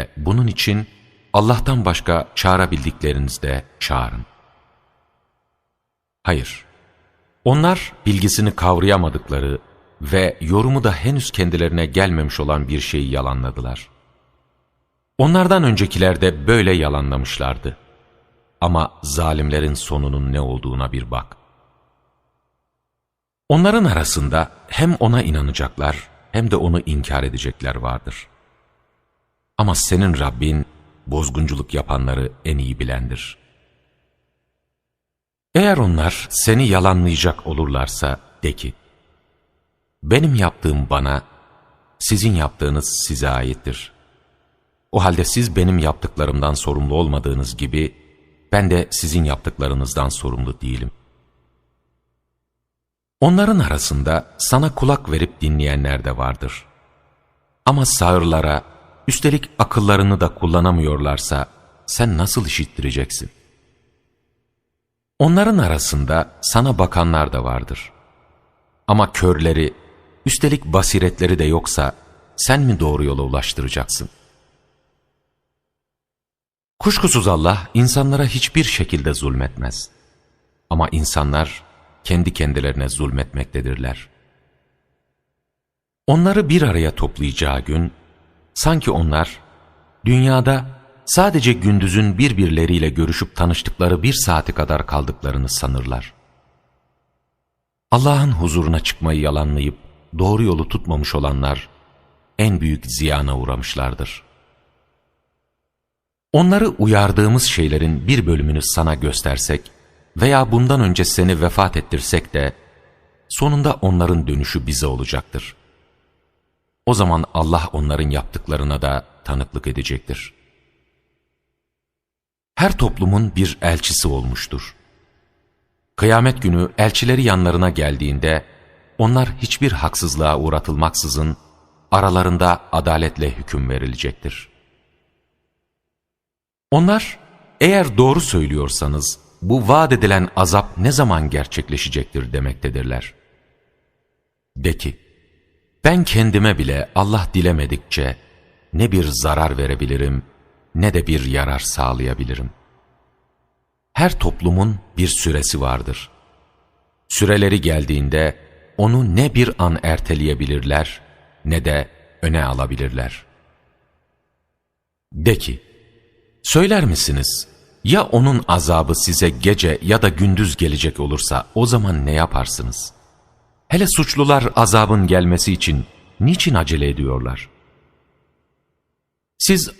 ve bunun için Allah'tan başka çağırabildiklerinizde çağırın. Hayır, onlar bilgisini kavrayamadıkları ve yorumu da henüz kendilerine gelmemiş olan bir şeyi yalanladılar. Onlardan öncekiler de böyle yalanlamışlardı. Ama zalimlerin sonunun ne olduğuna bir bak. Onların arasında hem ona inanacaklar hem de onu inkar edecekler vardır. Ama senin Rabbin bozgunculuk yapanları en iyi bilendir. Eğer onlar seni yalanlayacak olurlarsa de ki, benim yaptığım bana, sizin yaptığınız size aittir. O halde siz benim yaptıklarımdan sorumlu olmadığınız gibi, ben de sizin yaptıklarınızdan sorumlu değilim. Onların arasında sana kulak verip dinleyenler de vardır. Ama sağırlara, üstelik akıllarını da kullanamıyorlarsa, sen nasıl işittireceksin? Onların arasında sana bakanlar da vardır. Ama körleri, üstelik basiretleri de yoksa, sen mi doğru yola ulaştıracaksın? Kuşkusuz Allah insanlara hiçbir şekilde zulmetmez. Ama insanlar kendi kendilerine zulmetmektedirler. Onları bir araya toplayacağı gün, sanki onlar dünyada sadece gündüzün birbirleriyle görüşüp tanıştıkları bir saati kadar kaldıklarını sanırlar. Allah'ın huzuruna çıkmayı yalanlayıp doğru yolu tutmamış olanlar en büyük ziyana uğramışlardır. Onları uyardığımız şeylerin bir bölümünü sana göstersek veya bundan önce seni vefat ettirsek de sonunda onların dönüşü bize olacaktır. O zaman Allah onların yaptıklarına da tanıklık edecektir. Her toplumun bir elçisi olmuştur. Kıyamet günü elçileri yanlarına geldiğinde onlar hiçbir haksızlığa uğratılmaksızın aralarında adaletle hüküm verilecektir. Onlar eğer doğru söylüyorsanız bu vaat edilen azap ne zaman gerçekleşecektir demektedirler. De ki, ben kendime bile Allah dilemedikçe ne bir zarar verebilirim ne de bir yarar sağlayabilirim. Her toplumun bir süresi vardır. Süreleri geldiğinde onu ne bir an erteleyebilirler ne de öne alabilirler. De ki, söyler misiniz, ya onun azabı size gece ya da gündüz gelecek olursa o zaman ne yaparsınız? Hele suçlular azabın gelmesi için niçin acele ediyorlar? Siz